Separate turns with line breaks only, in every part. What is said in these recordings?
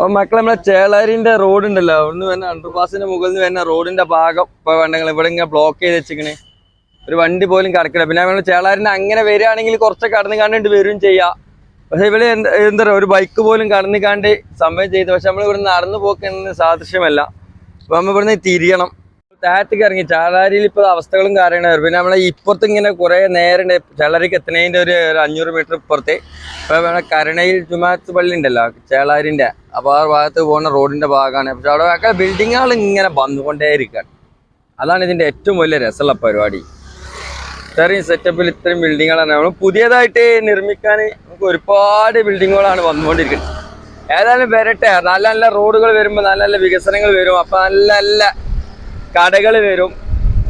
അപ്പൊ മക്കളെ നമ്മളെ ചേളാരിന്റെ റോഡ് ഉണ്ടല്ലോ. അവിടുന്ന് വരുന്ന അണ്ടർപാസിന്റെ മുകളിൽ നിന്ന് വരുന്ന റോഡിന്റെ ഭാഗം ഇപ്പൊ വേണ്ടെങ്കിൽ ഇവിടെ ഇങ്ങനെ ബ്ലോക്ക് ചെയ്ത് വെച്ചിങ്ങനെ ഒരു വണ്ടി പോലും കടക്കില്ല. പിന്നെ നമ്മൾ ചേളാരിന്റെ അങ്ങനെ വരികയാണെങ്കിൽ കുറച്ച് കടന്നു കണ്ടിട്ട് വരും ചെയ്യാം. പക്ഷെ ഇവിടെ എന്ത് പറയുക ഒരു ബൈക്ക് പോലും കടന്നു കാണ്ട് സമയം ചെയ്ത്. പക്ഷെ നമ്മൾ ഇവിടെ നടന്നു പോക്കുന്ന സാദൃശ്യമല്ല. അപ്പൊ നമ്മൾ ഇവിടുന്ന് തിരിയണം. താഴത്തേക്ക് ഇറങ്ങി. ചാലാരിയിൽ ഇപ്പോൾ അവസ്ഥകളും കാര്യങ്ങളും പിന്നെ നമ്മളെ ഇപ്പുറത്ത് ഇങ്ങനെ കുറേ നേരം ചേളാരിക്ക് എത്തുന്നതിന്റെ ഒരു അഞ്ഞൂറ് മീറ്റർ ഇപ്പുറത്ത്. ഇപ്പോൾ നമ്മുടെ കരുണയിൽ ജുമാത്ത് പള്ളി ഉണ്ടല്ലോ ചേളാരിന്റെ. അപ്പോൾ ആ ഭാഗത്ത് പോകുന്ന റോഡിന്റെ ഭാഗമാണ്. പക്ഷെ അവിടെ ഒക്കെ ബിൽഡിങ്ങുകൾ ഇങ്ങനെ വന്നുകൊണ്ടേയിരിക്കുകയാണ് അതാണ് ഇതിന്റെ ഏറ്റവും വലിയ രസമുള്ള പരിപാടി. ഇത്രയും സെറ്റപ്പിൽ ഇത്രയും ബിൽഡിങ്ങുകളാണ്. നമ്മൾ പുതിയതായിട്ട് നിർമ്മിക്കാൻ നമുക്ക് ഒരുപാട് ബിൽഡിങ്ങുകളാണ് വന്നുകൊണ്ടിരിക്കുന്നത്. ഏതായാലും വരട്ടെ. നല്ല നല്ല റോഡുകൾ വരുമ്പോൾ നല്ല നല്ല വികസനങ്ങൾ വരും. അപ്പം നല്ല നല്ല കടകൾ വരും.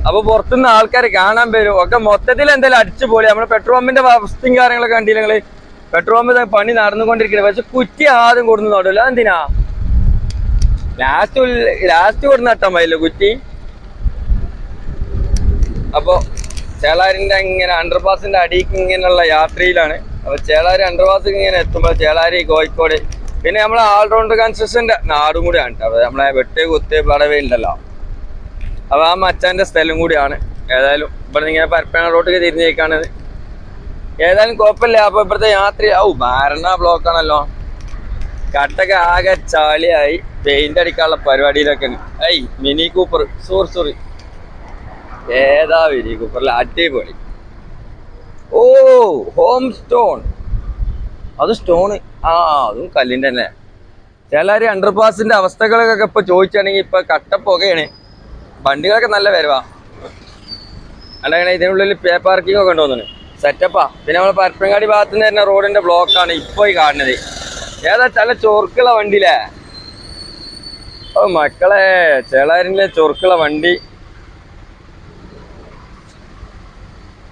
അപ്പൊ പുറത്തുനിന്ന് ആൾക്കാർ കാണാൻ വരും. ഒക്കെ മൊത്തത്തിൽ എന്തായാലും അടിച്ചു പോളി. നമ്മുടെ പെട്രോൾ പമ്പിന്റെ അവസ്ഥയും കാര്യങ്ങളൊക്കെ കണ്ടില്ല നിങ്ങൾ? പെട്രോൾ പമ്പ് പണി നടന്നുകൊണ്ടിരിക്കുന്നത് പക്ഷെ കുറ്റി ആദ്യം കൊടുന്ന് നടല്ലോ എന്തിനാ ലാസ്റ്റ് ലാസ്റ്റ് കൊടുന്ന് നട്ടാൻ പറ്റില്ല കുറ്റി? അപ്പോ ചേളാരിന്റെ ഇങ്ങനെ അണ്ടർപാസിന്റെ അടിക്ക് ഇങ്ങനെയുള്ള യാത്രയിലാണ്. അപ്പൊ ചേളാരി അണ്ടർപാസ് ഇങ്ങനെ എത്തുമ്പോൾ ചേളാരി കോഴിക്കോട്. പിന്നെ നമ്മളെ ഓൾറൗണ്ടർ കൺസ്ട്രക്ഷന്റെ നാടും കൂടിയാണ്. നമ്മളെ വെട്ടേ കുത്തേ പടവേ ഉണ്ടല്ലോ. അപ്പൊ ആ മച്ചാന്റെ സ്ഥലം കൂടിയാണ്. ഏതായാലും ഇവിടെ ഇങ്ങനെ പരപ്പന റോട്ടിലേക്ക് തിരിഞ്ഞേക്കാണത് ഏതായാലും കുഴപ്പമില്ല. അപ്പൊ ഇവിടുത്തെ യാത്ര ഭാരണ ബ്ലോക്ക് ആണല്ലോ. കട്ടൊക്കെ ആകെ ചാളിയായി. പെയിന്റ് അടിക്കാനുള്ള പരിപാടിയിലൊക്കെ ഉണ്ട് ഐ മിനി കൂപ്പർ. Sorry sorry. ഏതാ മിനി കൂപ്പറിൽ അടിപൊളി. ഓ ഹോം സ്റ്റോൺ അത് സ്റ്റോണ് ആ അതും കല്ലിന്റെ തന്നെ. ചേലാരി അണ്ടർപാസിന്റെ അവസ്ഥകളൊക്കെ ഇപ്പൊ ചോദിച്ചാണെങ്കിൽ ഇപ്പൊ കട്ടപ്പുകയാണ് വണ്ടികളൊക്കെ നല്ല വരവാ. അല്ലാതെ ഇതിനുള്ളിൽ പേ പാർക്കിംഗ് ഒക്കെ ഉണ്ടോന്നു സെറ്റപ്പാ പിന്നെ നമ്മൾ പരപ്പനങ്ങാടി ഭാഗത്ത് നിന്ന് തന്നെ റോഡിന്റെ ബ്ലോക്കാണ് ഇപ്പൊ ഈ കാണുന്നത്. ഏതാ ചില ചൊറുക്കുള്ള വണ്ടിയിലേ ഓ മക്കളെ ചേളാരിന്റെ ചൊറുക്കുള്ള വണ്ടി.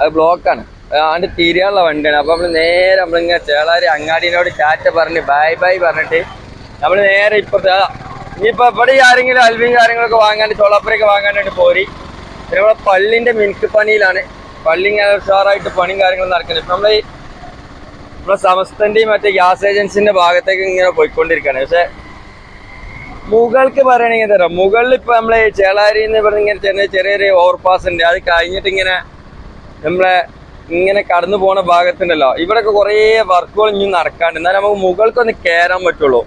അത് ബ്ലോക്കാണ് ആണ്ട് തിരിയാനുള്ള വണ്ടിയാണ്. അപ്പൊ നമ്മൾ നേരെ നമ്മളിങ്ങനെ ചേളാരി അങ്ങാടിനോട് ചാറ്റ പറഞ്ഞ് ബൈ ബൈ പറഞ്ഞിട്ട് നമ്മൾ നേരെ ആ, ഇനിയിപ്പോ ഇവിടെ ആരെങ്കിലും അൽവിയും കാര്യങ്ങളൊക്കെ വാങ്ങാണ്ട് ചോളാപ്പുരയൊക്കെ വാങ്ങാനായിട്ട് പോരി. പിന്നെ പള്ളിന്റെ മിനുക്ക് പണിയിലാണ് പള്ളി ഇങ്ങനെ ഉഷാറായിട്ട് പണിയും കാര്യങ്ങളും നടക്കുന്നത് നമ്മൾ ഈ നമ്മളെ സമസ്തന്റെയും മറ്റേ ഗ്യാസ് ഏജൻസിന്റെ ഭാഗത്തേക്ക് ഇങ്ങനെ പോയിക്കൊണ്ടിരിക്കുകയാണ്. പക്ഷെ മുകൾക്ക് പറയണെങ്കിൽ തരാം മുകളിൽ ഇപ്പൊ നമ്മളെ ചേളാരി എന്ന് പറഞ്ഞ ഇങ്ങനെ ചെറിയ ചെറിയൊരു ഓവർപാസ് ഉണ്ട്. അത് കഴിഞ്ഞിട്ട് ഇങ്ങനെ നമ്മളെ ഇങ്ങനെ കടന്നു പോണ ഭാഗത്തുണ്ടല്ലോ. ഇവിടെയൊക്കെ കുറേ വർക്കുകൾ ഇനി നടക്കാണ്ട് എന്നാലും നമുക്ക് മുകൾക്കൊന്ന് കയറാൻ പറ്റുള്ളൂ.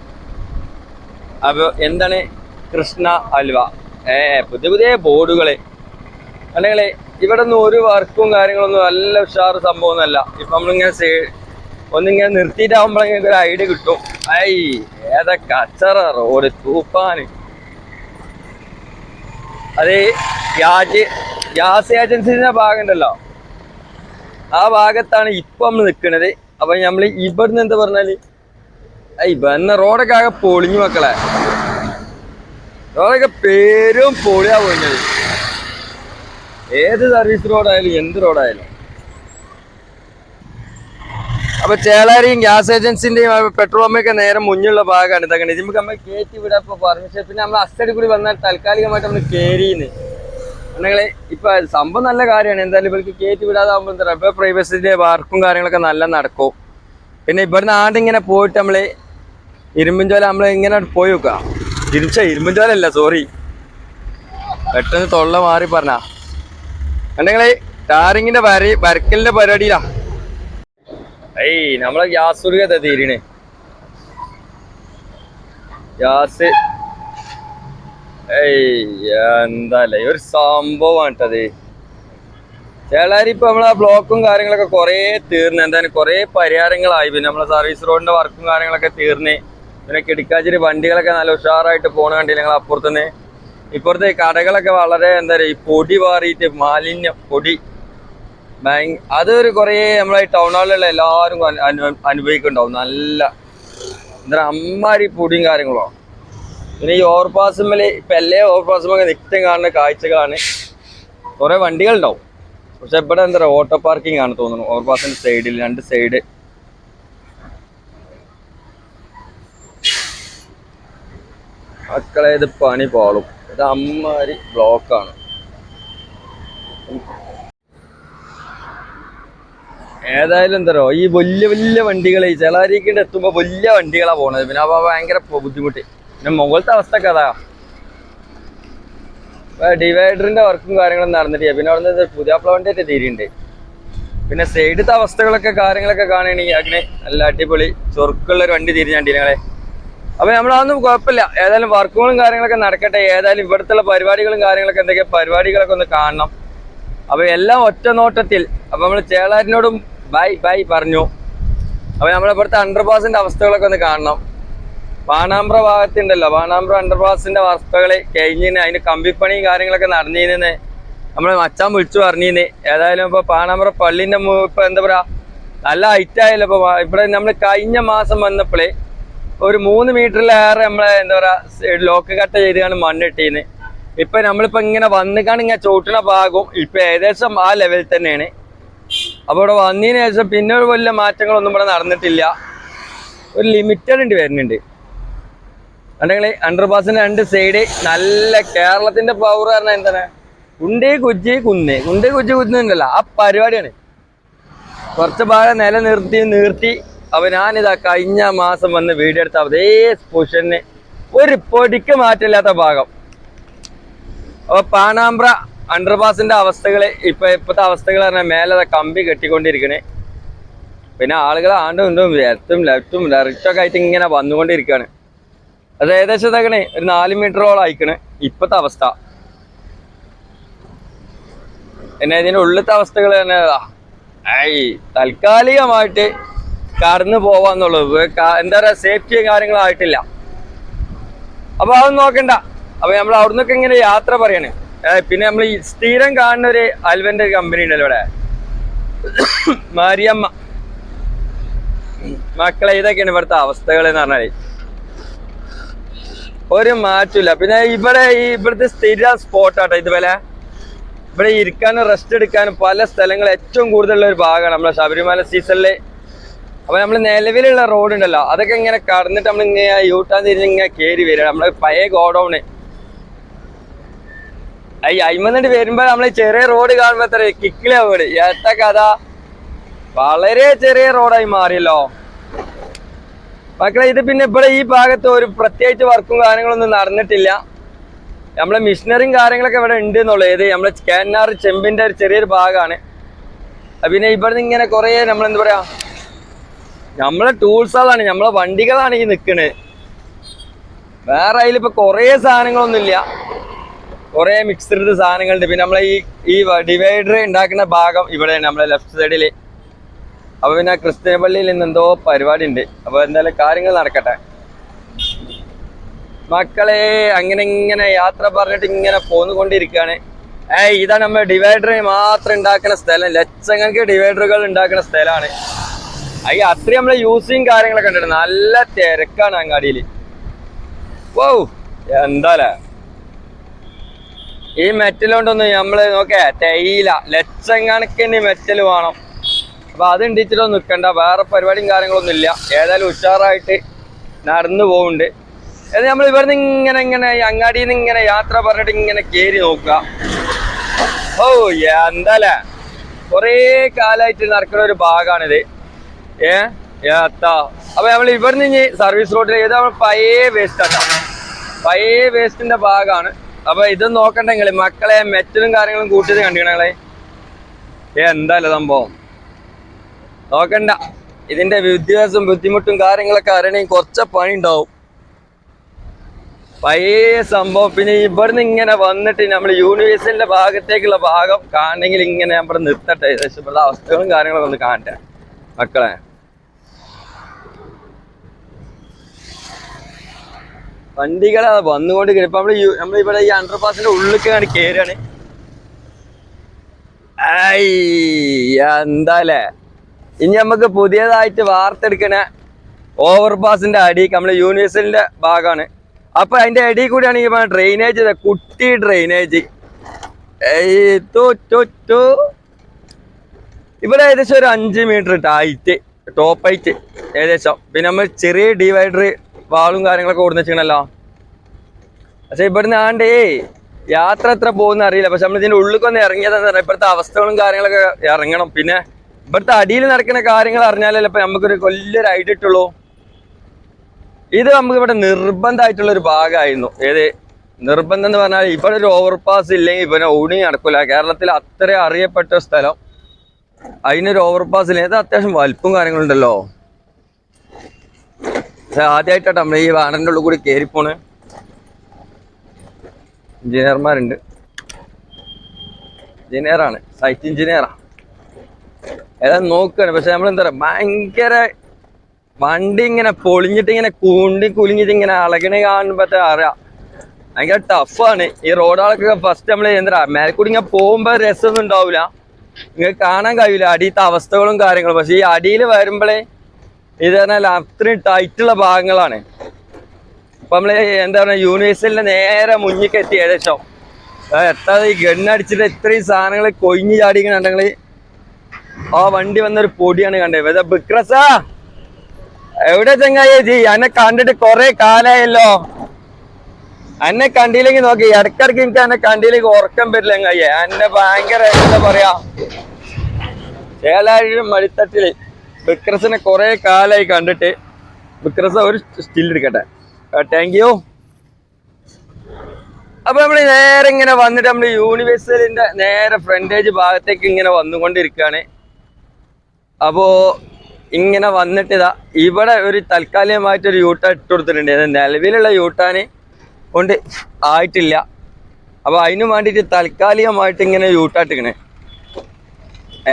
അപ്പൊ എന്താണ് കൃഷ്ണ അൽവ ഏ പുതിയ പുതിയ ബോർഡുകൾ അല്ലെങ്കിൽ ഇവിടെ നിന്ന് ഒരു വർക്കും കാര്യങ്ങളൊന്നും നല്ല ഉഷാറ് സംഭവമൊന്നുമല്ല. ഇപ്പൊ നമ്മളിങ്ങനെ ഒന്നിങ്ങനെ നിർത്തിയിട്ടാകുമ്പോഴെങ്കിൽ ഒരു ഐഡിയ കിട്ടും. ഐ ഏതാ കച്ചറ റോഡ് തൂപ്പാന്. അത് ഗ്യാജ് ഗ്യാസ് ഏജൻസിന്റെ ഭാഗം ഉണ്ടല്ലോ ആ ഭാഗത്താണ് ഇപ്പം നമ്മൾ നിൽക്കുന്നത് അപ്പൊ നമ്മൾ ഇവിടുന്ന് എന്താ പറഞ്ഞാൽ ഐ വന്ന റോഡൊക്കെ ആകെ പൊളിഞ്ഞു മക്കളെ. റോഡൊക്കെ പേരും പൊളിയാ പോയിഞ്ഞത് ഏത് സർവീസ് റോഡായാലും എന്ത് റോഡായാലും അപ്പൊ ചേളാരിയും ഗ്യാസ് ഏജൻസിന്റെയും പെട്രോൾ പമ്പൊക്കെ നേരെ മുന്നിലുള്ള ഭാഗമാണ് ഇതൊക്കെ. നമുക്ക് നമ്മൾ കയറ്റി വിടാൻ ഇപ്പൊ പെർമിഷൻ പിന്നെ നമ്മൾ അസ്റ്റഡി കൂടി വന്നാൽ താൽക്കാലികമായിട്ട് നമ്മൾ കയറിയെന്ന് നിങ്ങളെ ഇപ്പൊ സംഭവം നല്ല കാര്യമാണ്. എന്തായാലും ഇവർക്ക് കയറ്റി വിടാതാവുമ്പോൾ എന്താ പറയുക പ്രൈവസിന്റെ വർക്കും കാര്യങ്ങളൊക്കെ നല്ല നടക്കും. പിന്നെ ഇവിടുന്ന് ആണ്ടിങ്ങനെ പോയിട്ട് നമ്മൾ ഇരുമ്പിൻചോല നമ്മൾ ഇങ്ങനെ പോയി നോക്കുക തിരിച്ച ഇരുമ്പുംചോലല്ല സോറി പെട്ടെന്ന് തൊള്ള മാറി പറഞ്ഞ. അല്ലെങ്കിൽ ടാറിങ്ങിന്റെ വര വരക്കലിന്റെ പരിപാടിയിലാ. ഏയ് നമ്മളെ ഗ്യാസ് കുടുക്കത്തെ തീരണേ. ഗ്യാസ്. ഏയ് എന്താ ഒരു സംഭവമാണ് കേട്ടത് ചേളാരി ഇപ്പൊ നമ്മളെ ബ്ലോക്കും കാര്യങ്ങളൊക്കെ കുറേ തീർന്ന്. എന്താണ് കുറേ പരിഹാരങ്ങളായി. പിന്നെ നമ്മളെ സർവീസ് റോഡിന്റെ വർക്കും കാര്യങ്ങളൊക്കെ തീർന്ന്. പിന്നെ കിടക്കാച്ചിരി വണ്ടികളൊക്കെ നല്ല ഉഷാറായിട്ട് പോണ കണ്ടില്ല ഞങ്ങൾ അപ്പുറത്തുനിന്ന്. ഇപ്പുറത്തെ കടകളൊക്കെ വളരെ എന്താ പറയുക ഈ പൊടി മാറിയിട്ട് മാലിന്യം പൊടി. അതൊരു കുറേ നമ്മളെ ഈ ടൗൺ ഹാളിലുള്ള എല്ലാവരും അനു- അനു- അനുഭവിക്കുന്നുണ്ടാവും. നല്ല എന്താ അമ്മാരി പൊടിയും കാര്യങ്ങളോ. പിന്നെ ഈ ഓവർപാസ്മൽ ഇപ്പൊ എല്ലാ ഓവർപാസ്മൊക്കെ നിത്യം കാണുന്ന കാഴ്ചകളാണ്. കുറേ വണ്ടികളുണ്ടാവും. പക്ഷെ ഇവിടെ എന്താ പറയുക ഓട്ടോ പാർക്കിംഗ് ആണ് തോന്നുന്നു. ഓവർപാസിന്റെ സൈഡിൽ രണ്ട് സൈഡ് മക്കളെ ഇത് പണി പാളും. ഇത് അമ്മാരി ബ്ലോക്കാണ് ഏതായാലും എന്തോ ഈ വലിയ വലിയ വണ്ടികൾ ഈ ചെളാരിക്കിട്ട് എത്തുമ്പോൾ വലിയ വണ്ടികളാണ് പോണത്. പിന്നെ അപ്പൊ ഭയങ്കര ബുദ്ധിമുട്ട്. പിന്നെ മുകളിലത്തെ അവസ്ഥ അതാ. ഡിവൈഡറിന്റെ വർക്കും കാര്യങ്ങളും നടന്നിട്ടില്ല പിന്നെ അവിടെ പുതിയ വണ്ടിയായിട്ട് തീരുണ്ട് പിന്നെ സൈഡത്തെ അവസ്ഥകളൊക്കെ കാര്യങ്ങളൊക്കെ കാണുകയാണെങ്കിൽ അങ്ങനെ നല്ല അടിപൊളി ചൊറുക്കുള്ള ഒരു വണ്ടി തിരിഞ്ഞാണ്ടി ഞങ്ങളെ അപ്പൊ നമ്മളതൊന്നും കുഴപ്പമില്ല. ഏതായാലും വർക്കുകളും കാര്യങ്ങളൊക്കെ നടക്കട്ടെ. ഏതായാലും ഇവിടുത്തെ പരിപാടികളും കാര്യങ്ങളൊക്കെ എന്തൊക്കെ പരിപാടികളൊക്കെ ഒന്ന് കാണണം. അപ്പൊ എല്ലാം ഒറ്റ നോട്ടത്തിൽ. അപ്പൊ നമ്മൾ ചേളാരിനോടും ബൈ ബൈ പറഞ്ഞു. അപ്പൊ നമ്മളെ ഇവിടുത്തെ അണ്ടർപാസിന്റെ അവസ്ഥകളൊക്കെ ഒന്ന് കാണണം. പാണാമ്പ്ര ഭാഗത്തുണ്ടല്ലോ. വാണാമ്പ്ര അണ്ടർപാസിന്റെ അവസ്ഥകൾ കഴിഞ്ഞിന് അതിന് കമ്പിപ്പണിയും കാര്യങ്ങളൊക്കെ നടന്നിരുന്നെ നമ്മളെ മച്ചാൻ വിളിച്ചു പറഞ്ഞിന് ഏതായാലും ഇപ്പൊ പാണാമ്പ്ര പള്ളിന്റെ ഇപ്പൊ എന്താ പറയാ നല്ല ഹൈറ്റ് ആയല്ലോ ഇപ്പൊ ഇവിടെ നമ്മൾ കഴിഞ്ഞ മാസം വന്നപ്പോഴേ ഒരു മൂന്ന് മീറ്ററിലേറെ നമ്മളെ എന്താ പറയാ ലോക്ക് കട്ട ചെയ്താണ് മണ്ണിട്ടീന്ന് ഇപ്പൊ നമ്മളിപ്പോ ഇങ്ങനെ വന്നിക്കാണ് ഇങ്ങനെ ചോട്ടണ ഭാഗവും ഇപ്പൊ ഏകദേശം ആ ലെവലിൽ തന്നെയാണ്. അപ്പൊ ഇവിടെ വന്നതിന് ശേഷം പിന്നെ ഒരു വലിയ മാറ്റങ്ങളൊന്നും ഇവിടെ നടന്നിട്ടില്ല. ഒരു ലിമിറ്റഡ് ഉണ്ട് വരുന്നുണ്ട്. കണ്ടെങ്കിൽ അണ്ടർപാസിന്റെ രണ്ട് സൈഡ് നല്ല കേരളത്തിന്റെ പവർ പറഞ്ഞാൽ എന്താണ്? കുണ്ടേ കുജി കുന്ന്. കുണ്ടേ കുജി കുന്നുണ്ടല്ലോ ആ പരിപാടിയാണ്. കുറച്ച് ഭാഗം നില നിർത്തി. അപ്പൊ ഞാനിതാ കഴിഞ്ഞ മാസം വന്ന് വീഡിയോ എടുത്ത അതേ പൊസിഷന് ഒരു പൊടിക്ക് മാറ്റമില്ലാത്ത ഭാഗം. അപ്പൊ പാണാമ്പ്ര അണ്ടർപാസിന്റെ അവസ്ഥകൾ ഇപ്പൊ ഇപ്പത്തെ അവസ്ഥകൾ പറഞ്ഞാൽ മേലെ കമ്പി കെട്ടിക്കൊണ്ടിരിക്കണേ. പിന്നെ ആളുകൾ ആണ്ടും ഉണ്ടും ലെഫ്റ്റും ലെഫ്റ്റും ലെറിറ്റൊക്കെ ആയിട്ട് ഇങ്ങനെ വന്നുകൊണ്ടിരിക്കുകയാണ് അത് ഏകദേശം ഇതാക്കണേ ഒരു നാല് മീറ്ററോളം അയക്കണ് ഇപ്പത്തെ അവസ്ഥ. എന്നെ ഇതിന്റെ ഉള്ളിലത്തെ അവസ്ഥകൾ തന്നെ. ഐ താൽക്കാലികമായിട്ട് കടന്നു പോവാന്നുള്ളത്. എന്താ പറയാ സേഫ്റ്റിയും കാര്യങ്ങളായിട്ടില്ല അപ്പൊ അതൊന്നും നോക്കണ്ട. അപ്പൊ നമ്മൾ അവിടുന്നൊക്കെ ഇങ്ങനെ യാത്ര പറയണേ. പിന്നെ നമ്മൾ ഈ സ്ഥിരം കാണുന്ന ഒരു അൽവന്റെ കമ്പനി ഉണ്ടല്ലോ ഇവിടെ. മാരിയമ്മ. മക്കളെ ഇതൊക്കെയാണ് ഇവിടുത്തെ അവസ്ഥകൾ എന്ന് പറഞ്ഞാൽ. ഒരു മാറ്റില്ല പിന്നെ ഇവിടെ ഈ ഇവിടുത്തെ സ്ഥിര സ്പോട്ടാട്ടോ ഇതുപോലെ. ഇവിടെ ഇരിക്കാനും റെസ്റ്റ് എടുക്കാനും പല സ്ഥലങ്ങൾ ഏറ്റവും കൂടുതലുള്ള ഒരു ഭാഗമാണ് നമ്മളെ ശബരിമല സീസണിൽ അപ്പൊ നമ്മൾ നിലവിലുള്ള റോഡ് ഉണ്ടല്ലോ അതൊക്കെ ഇങ്ങനെ കടന്നിട്ട് നമ്മൾ ഇങ്ങനെ യൂട്ടാൻ തിരിഞ്ഞ് ഇങ്ങനെ കയറി വരിക. നമ്മളെ പഴയ ഗോഡൌണ് ഈ അയിമന്നിട്ട് വരുമ്പോ നമ്മൾ ചെറിയ റോഡ് കാണുമ്പോ എത്ര കിക്കിളിയാ വീട്. ഏത്ത കഥ വളരെ ചെറിയ റോഡായി മാറിയല്ലോ. മക്കളെ ഇത് പിന്നെ ഇവിടെ ഈ ഭാഗത്ത് ഒരു പ്രത്യേകിച്ച് വർക്കും കാര്യങ്ങളൊന്നും നടന്നിട്ടില്ല. നമ്മളെ മിഷനറിയും കാര്യങ്ങളൊക്കെ ഇവിടെ ഉണ്ട് എന്നുള്ളത്. ഏത് നമ്മളെ കാനാർ ചെമ്പിന്റെ ഒരു ചെറിയൊരു ഭാഗമാണ്. പിന്നെ ഇവിടെ നിന്ന് ഇങ്ങനെ കുറേ നമ്മൾ എന്താ പറയാ നമ്മളെ ടൂൾസുകളാണ് നമ്മളെ വണ്ടികളാണ് ഈ നിൽക്കുന്നത് വേറെ അതിലിപ്പോൾ കുറേ സാധനങ്ങളൊന്നുമില്ല. കുറേ മിക്സ്ഡ് സാധനങ്ങളുണ്ട്. പിന്നെ നമ്മളെ ഈ ഈ ഡിവൈഡർ ഉണ്ടാക്കുന്ന ഭാഗം ഇവിടെയാണ് നമ്മളെ ലെഫ്റ്റ് സൈഡിൽ അപ്പൊ പിന്നെ ക്രിസ്ത്യൻ പള്ളിയിൽ ഇന്ന് എന്തോ പരിപാടി ഉണ്ട് അപ്പൊ എന്തായാലും കാര്യങ്ങൾ നടക്കട്ടെ. മക്കളെ അങ്ങനെ ഇങ്ങനെ യാത്ര പറഞ്ഞിട്ട് ഇങ്ങനെ പോന്നുകൊണ്ടിരിക്കുകയാണ്. ഏയ് ഇതാണ് നമ്മൾ ഡിവൈഡർ മാത്രം ഉണ്ടാക്കുന്ന സ്ഥലം. ലക്ഷങ്ങൾക്ക് ഡിവൈഡറുകൾ ഉണ്ടാക്കുന്ന സ്ഥലമാണ്. അയ്യ അത്രയും നമ്മൾ യൂസിങ് കാര്യങ്ങളൊക്കെ ഉണ്ട് നല്ല തിരക്കാണ് അങ്ങാടിയിൽ. ഓ എന്താലേ? ഈ മെറ്റൽ കൊണ്ടൊന്നും നമ്മൾ നോക്കേ തേയില. ലക്ഷക്കണക്കിന് മെറ്റൽ വേണം. അപ്പൊ അത് ഇണ്ടിച്ചിട്ടൊന്നും നിൽക്കണ്ട വേറെ പരിപാടിയും കാര്യങ്ങളൊന്നും ഇല്ല. ഏതായാലും ഉഷാറായിട്ട് നടന്നു പോകുന്നുണ്ട് അത് നമ്മൾ ഇവിടുന്ന് ഇങ്ങനെ ഇങ്ങനെ അങ്ങാടിയിൽ നിന്ന് ഇങ്ങനെ യാത്ര പറഞ്ഞിട്ട് ഇങ്ങനെ കയറി നോക്കുക. ഓ എന്തല്ലേ കുറേ കാലമായിട്ട് നടക്കുന്ന ഒരു ഭാഗമാണിത്. ഏ? ഏത്താ അപ്പൊ നമ്മൾ ഇവിടുന്ന് ഇനി സർവീസ് റോഡിൽ ഏതാ പഴയ വേസ്റ്റ് ആണ് പഴയ വേസ്റ്റിന്റെ ഭാഗമാണ്. അപ്പൊ ഇത് നോക്കണ്ടെങ്കിൽ മക്കളെ മെറ്റലും കാര്യങ്ങളും കൂട്ടിയത് ഏ എന്താല്ലേ സംഭവം? നോക്കണ്ട. ഇതിന്റെ വിദ്യാഭ്യാസം ബുദ്ധിമുട്ടും കാര്യങ്ങളൊക്കെ അറിയണമെങ്കിൽ കുറച്ച പണി ഉണ്ടാവും. പഴയ സംഭവം. പിന്നെ ഇവിടുന്ന് ഇങ്ങനെ വന്നിട്ട് നമ്മൾ യൂണിവേഴ്സിന്റെ ഭാഗത്തേക്കുള്ള ഭാഗം കാണണമെങ്കിൽ ഇങ്ങനെ നമ്മുടെ നിർത്തട്ടെ. ഇവിടെ അവസ്ഥകളും കാര്യങ്ങളൊക്കെ ഒന്ന് കാണട്ടെ. മക്കളെ. വണ്ടികളെ വന്നുകൊണ്ട് ഇപ്പൊ നമ്മൾ നമ്മളിവിടെ ഈ അണ്ടർപാസിന്റെ ഉള്ളിലേക്ക് കണ്ട് കയറുകയാണ് ഐ എന്താലേ ഇനി നമുക്ക് പുതിയതായിട്ട് വാർത്തെടുക്കണ ഓവർ പാസിന്റെ അടി നമ്മുടെ യൂണിവേഴ്സലിന്റെ ഭാഗമാണ്. അപ്പൊ അതിന്റെ അടി കൂടിയാണ് ഈ ഡ്രെയിനേജ് കുട്ടി ഡ്രെയിനേജ് ഇവിടെ ഏകദേശം ഒരു അഞ്ച് മീറ്റർ ടൈറ്റ് ടോപ്പ് ഹൈറ്റ് ഏകദേശം. പിന്നെ നമ്മൾ ചെറിയ ഡിവൈഡർ വാളും കാര്യങ്ങളൊക്കെ ഓടുന്ന വെച്ചിട്ടുണ്ടല്ലോ പക്ഷെ ഇവിടുന്ന് ആണ്ടേ യാത്ര എത്ര പോകുന്ന അറിയില്ല പക്ഷെ നമ്മൾ ഇതിന്റെ ഉള്ളിൽ ഒന്ന് ഇറങ്ങിയതെന്ന് പറഞ്ഞാൽ ഇപ്പോഴത്തെ അവസ്ഥകളും കാര്യങ്ങളൊക്കെ ഇറങ്ങണം. പിന്നെ ഇവിടുത്തെ അടിയിൽ നടക്കുന്ന കാര്യങ്ങൾ അറിഞ്ഞാലല്ലേ ഇപ്പൊ നമുക്കൊരു വലിയൊരു ഐഡിയ ഇട്ടുള്ളൂ. ഇത് നമുക്ക് ഇവിടെ നിർബന്ധമായിട്ടുള്ള ഒരു ഭാഗമായിരുന്നു. ഏത്? നിർബന്ധം എന്ന് പറഞ്ഞാൽ ഇവിടെ ഒരു ഓവർപാസ് ഇല്ലെങ്കിൽ ഇവനെ ഓടി നടക്കില്ല കേരളത്തിൽ അത്ര അറിയപ്പെട്ട സ്ഥലം. അതിനൊരു ഓവർപാസ് ഇല്ല ഇത് അത്യാവശ്യം വലിപ്പും കാര്യങ്ങളുണ്ടല്ലോ ആദ്യമായിട്ടാണ് നമ്മൾ ഈ വാടന്റെ ഉള്ളിൽ കൂടി കയറിപ്പോണ് എഞ്ചിനീയർമാരുണ്ട്. എഞ്ചിനീയറാണ്. സൈറ്റ് എഞ്ചിനീയറാ ഏതാ നോക്കുകയാണ് പക്ഷെ നമ്മൾ എന്താ പറയുക ഭയങ്കര വണ്ടി ഇങ്ങനെ പൊളിഞ്ഞിട്ട് ഇങ്ങനെ കൂണ്ടി കുലിഞ്ഞിട്ട് ഇങ്ങനെ അളകണ കാണുമ്പോഴത്തെ അറിയാം ഭയങ്കര ടഫാണ് ഈ റോഡുകളൊക്കെ ഫസ്റ്റ് നമ്മൾ എന്താ മേൽക്കൂടി ഇങ്ങനെ പോകുമ്പോൾ രസമൊന്നും ഉണ്ടാവില്ല നിങ്ങൾക്ക് കാണാൻ കഴിയില്ല അടിയത്തെ അവസ്ഥകളും കാര്യങ്ങളും. പക്ഷെ ഈ അടിയിൽ വരുമ്പോഴേ ഇത് പറഞ്ഞാൽ അത്രയും ടൈറ്റുള്ള ഭാഗങ്ങളാണ്. അപ്പം നമ്മൾ എന്താ പറയുക യൂണിവേഴ്സലിന്റെ നേരെ മുന്നിക്കെത്തി ഏകദേശം. എത്താതെ എത്താ ഈ ഗണ്ണടിച്ചിട്ട് ഇത്രയും സാധനങ്ങൾ കൊയിഞ്ഞു ചാടിക്കണുണ്ടെങ്കിൽ ആ വണ്ടി വന്നൊരു പൊടിയാണ് കണ്ടത് ഇതാ ബിക്രസാ. എവിടെ ചങ്ങായി ജി? എന്നെ കണ്ടിട്ട് കൊറേ കാലായല്ലോ. എന്നെ കണ്ടില്ലെങ്കിൽ നോക്കി. ഇടക്കിടക്ക് എനിക്ക് എന്നെ കണ്ടില്ലെങ്കിൽ ഉറക്കം വരില്ല ചങ്ങായി എന്നെ ഭയങ്കര എന്താ പറയാ? ചേലാഴിയും മടിത്തട്ടിൽ ബിക്രസിനെ കൊറേ കാലായി കണ്ടിട്ട് ബിക്രസ ഒരു സ്റ്റിൽ എടുക്കട്ടെ താങ്ക് യു അപ്പൊ നമ്മൾ നേരെ ഇങ്ങനെ വന്നിട്ട് നമ്മൾ യൂണിവേഴ്സലിന്റെ നേരെ ഫ്രണ്ടേജ് ഭാഗത്തേക്ക് ഇങ്ങനെ വന്നുകൊണ്ടിരിക്കുകയാണ് അപ്പോ ഇങ്ങനെ വന്നിട്ട് ഇതാ ഇവിടെ ഒരു താൽക്കാലികമായിട്ടൊരു യൂട്ടാൻ ഇട്ട് കൊടുത്തിട്ടുണ്ട് നിലവിലുള്ള യൂട്ടാന് കൊണ്ട് ആയിട്ടില്ല. അപ്പോൾ അതിനു വേണ്ടിയിട്ട് താൽക്കാലികമായിട്ട് ഇങ്ങനെ യൂട്ടാട്ടിക്കണേ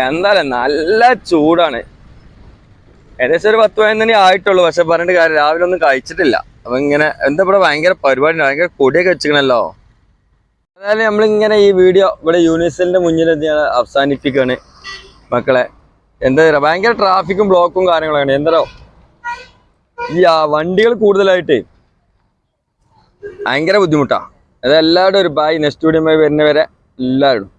എന്തായാലും നല്ല ചൂടാണ്. ഏകദേശം ഒരു പത്ത് പതിനൊന്നണി ആയിട്ടുള്ളൂ. പക്ഷെ പറഞ്ഞിട്ട് കാര്യം രാവിലെ ഒന്നും കഴിച്ചിട്ടില്ല. അപ്പൊ ഇങ്ങനെ എന്താ ഇവിടെ ഭയങ്കര പരിപാടി ഭയങ്കര കൊടിയൊക്കെ വെച്ചിക്കണല്ലോ അതായത് നമ്മളിങ്ങനെ ഈ വീഡിയോ ഇവിടെ യൂണിവേഴ്സലിന്റെ മുന്നിൽ ഞാൻ അവസാനിപ്പിക്കുകയാണ്. മക്കളെ എന്താ പറയുക ഭയങ്കര ട്രാഫിക്കും ബ്ലോക്കും കാര്യങ്ങളാണ് എന്താ ഈ വണ്ടികൾ കൂടുതലായിട്ട് ഭയങ്കര ബുദ്ധിമുട്ടാ. അത് എല്ലാവരും ഒരു ബായ് നെക്സ്റ്റ് വീഡിയോ വരുന്നവരെ എല്ലാവരും